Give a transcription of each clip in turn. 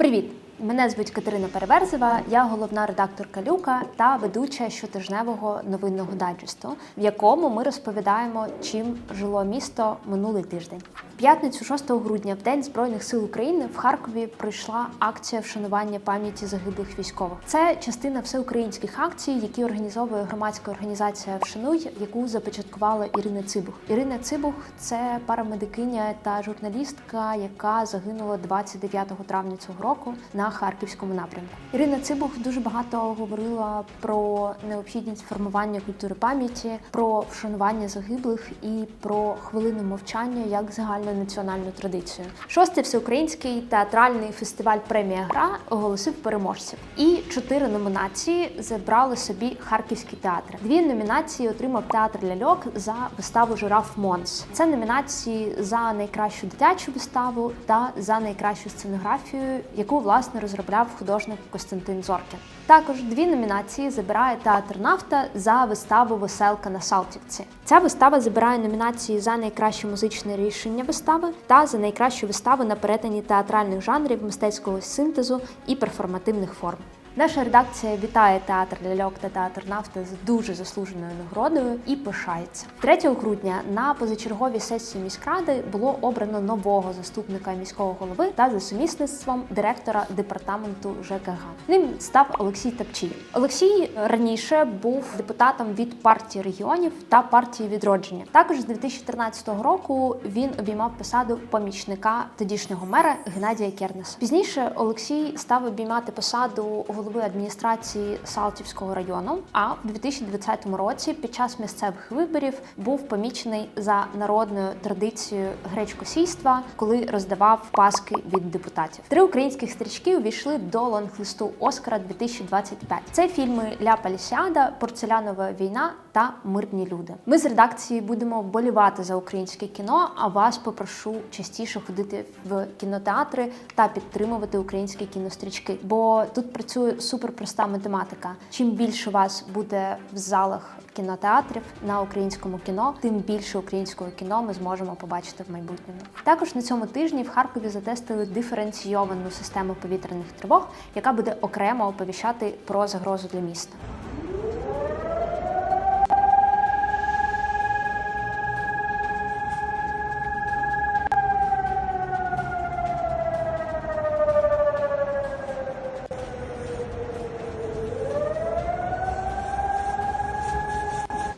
Привіт! Мене звуть Катерина Переверзева, я головна редакторка Люка та ведуча щотижневого новинного дайджесту, в якому ми розповідаємо, чим жило місто минулий тиждень. П'ятницю 6 грудня, в День Збройних сил України, в Харкові пройшла акція вшанування пам'яті загиблих військових. Це частина всеукраїнських акцій, які організовує громадська організація Вшануй, яку започаткувала Ірина Цибух. Ірина Цибух це парамедикиня та журналістка, яка загинула 29 травня цього року на харківському напрямку. Ірина Цибух дуже багато говорила про необхідність формування культури пам'яті, про вшанування загиблих і про хвилину мовчання як загальнонаціональну традицію. Шостий всеукраїнський театральний фестиваль Премія Гра оголосив переможців. І чотири номінації забрали собі харківські театри. Дві номінації отримав театр ляльок за виставу Жираф Монс. Це номінації за найкращу дитячу виставу та за найкращу сценографію, яку власне розробляв художник Костянтин Зоркін. Також дві номінації забирає театр Нафта за виставу Веселка на Салтівці. Ця вистава забирає номінації за найкраще музичне рішення вистави та за найкращу виставу на перетині театральних жанрів, мистецького синтезу і перформативних форм. Наша редакція вітає театр ляльок та театр нафти з дуже заслуженою нагородою і пишається. 3 грудня на позачерговій сесії міськради було обрано нового заступника міського голови та за сумісництвом директора департаменту ЖКГ. Ним став Олексій Тапчій. Олексій раніше був депутатом від партії регіонів та партії відродження. Також з 2014 року він обіймав посаду помічника тодішнього мера Геннадія Кернеса. Пізніше Олексій став обіймати посаду голови адміністрації Салтівського району. А в 2020 році, під час місцевих виборів, був помічений за народною традицією гречкосійства, коли роздавав паски від депутатів. Три українських стрічки увійшли до лонглисту Оскара 2025. Це фільми Ля Палісіада, Порцелянова війна та Мирні люди. Ми з редакції будемо вболівати за українське кіно. А вас попрошу частіше ходити в кінотеатри та підтримувати українські кінострічки, бо тут працює суперпроста математика. Чим більше вас буде в залах кінотеатрів на українському кіно, тим більше українського кіно ми зможемо побачити в майбутньому. Також на цьому тижні в Харкові затестили диференційовану систему повітряних тривог, яка буде окремо оповіщати про загрозу для міста.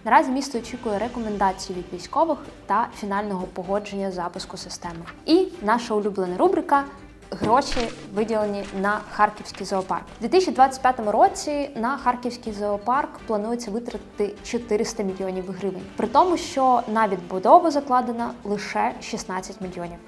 Наразі місто очікує рекомендацій від військових та фінального погодження запуску системи. І наша улюблена рубрика. Гроші виділені на харківський зоопарк У 2025 році. На харківський зоопарк планується витратити 400 мільйонів гривень, при тому, що на відбудову закладено лише 16 мільйонів.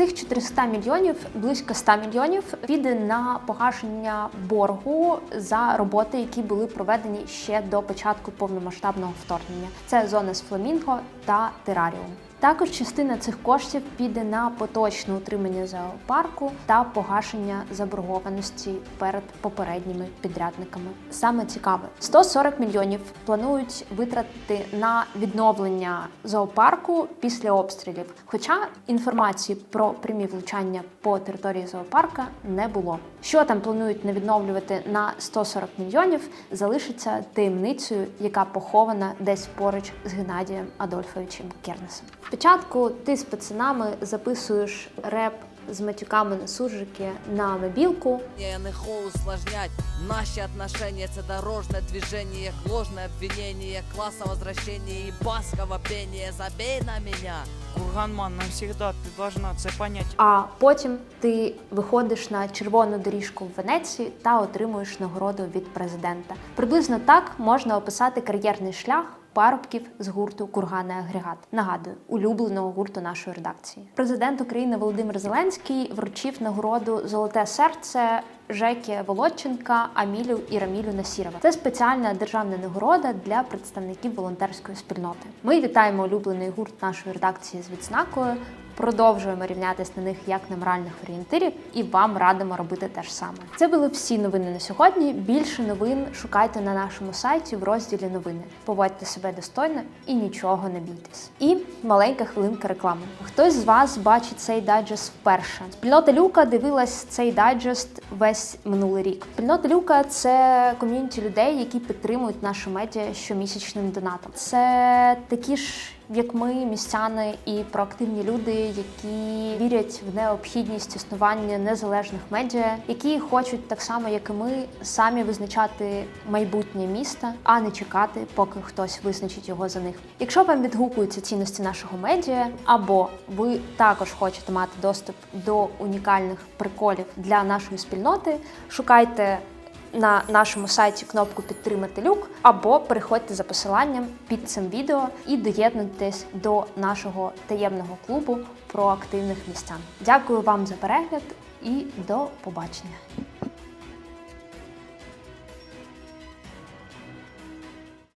Цих 400 мільйонів близько 100 мільйонів піде на погашення боргу за роботи, які були проведені ще до початку повномасштабного вторгнення. Це зона з фламінго та тераріум. Також частина цих коштів піде на поточне утримання зоопарку та погашення заборгованості перед попередніми підрядниками. Саме цікаве, 140 мільйонів планують витратити на відновлення зоопарку після обстрілів. Хоча інформації про прямі влучання по території зоопарка не було. Що там планують не відновлювати на 140 мільйонів, залишиться таємницею, яка похована десь поруч з Геннадієм Адольфовичем Кернесом. Спочатку ти з пацанами записуєш реп з матюками на суржики на мобілку. Я не хочу усложнять Наши отношения это дорожное движение Ложное обвинение, класса возвращение И басково пение Забей на меня Курганман, навсегда ты должна це понять. А потім ти виходиш на червону доріжку в Венеції та отримуєш нагороду від президента. Приблизно так можна описати кар'єрний шлях. Парубків з гурту Курганний агрегат. Нагадую, улюбленого гурту нашої редакції. Президент України Володимир Зеленський вручив нагороду Золоте серце Жекі Володченка, Амілю і Рамілю Насірова. Це спеціальна державна нагорода для представників волонтерської спільноти. Ми вітаємо улюблений гурт нашої редакції з відзнакою. Продовжуємо рівнятися на них як на моральних орієнтирів, і вам радимо робити те ж саме. Це були всі новини на сьогодні. Більше новин шукайте на нашому сайті в розділі новини. Поводьте себе достойно і нічого не бійтесь. І маленька хвилинка реклами. Хтось з вас бачить цей дайджест вперше. Спільнота Люка дивилась цей дайджест весь минулий рік. Спільнота Люка це ком'юніті людей, які підтримують нашу медіа щомісячним донатом. Це такі ж. Як ми, містяни і проактивні люди, які вірять в необхідність існування незалежних медіа, які хочуть так само, як і ми, самі визначати майбутнє міста, а не чекати, поки хтось визначить його за них. Якщо вам відгукуються цінності нашого медіа, або ви також хочете мати доступ до унікальних приколів для нашої спільноти, шукайте на нашому сайті кнопку Підтримати люк або переходьте за посиланням під цим відео і доєднуйтесь до нашого таємного клубу проактивних містян. Дякую вам за перегляд і до побачення.